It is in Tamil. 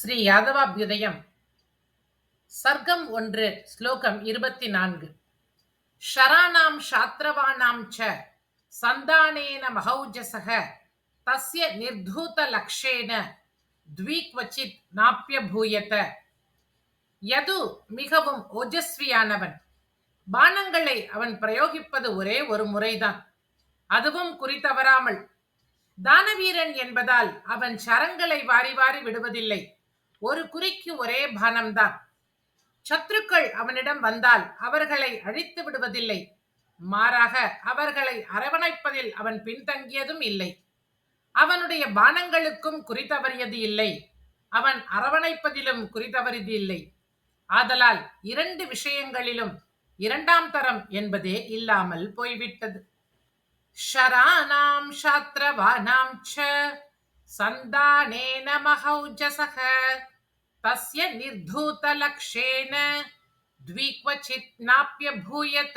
ஸ்ரீ யாதவாபியுதயம். சர்க்கம் ஒன்று ஸ்லோகம் இருபத்தி நான்கு ஷராணாம் சாத்திரவானாம் ச சந்தானேன மகௌஜசக தஸ்ய நிர்தூத லக்ஷேன த்வீக்வச்சித் நாப்பியபூயத யது மிகவும் ஓஜஸ்வியானவன். பானங்களை அவன் பிரயோகிப்பது ஒரே ஒரு முறைதான். அதுவும் குறித்தவராமல். தானவீரன் என்பதால் அவன் சரங்களை வாரி வாரி விடுவதில்லை. ஒரு குறிக்கு ஒரே பானம்தான். சத்துருக்கள் அவனிடம் வந்தால் அவர்களை அழித்து விடுவதில்லை. மாறாக அவர்களை அரவணைப்பதில் அவன் பின்தங்கியதும் இல்லை. அவனுடைய பானங்களுக்கும் குறித்தவறியது இல்லை. அவன் அரவணைப்பதிலும் குறித்தவறியது இல்லை. ஆதலால் இரண்டு விஷயங்களிலும் இரண்டாம் தரம் என்பதே இல்லாமல் போய்விட்டது. ஷரானாம் சாத்திரவானாம் ச सन्दानेन महौजसः तस्य निर्धूतलक्षेन द्विक्वचित् नाप्यभूयत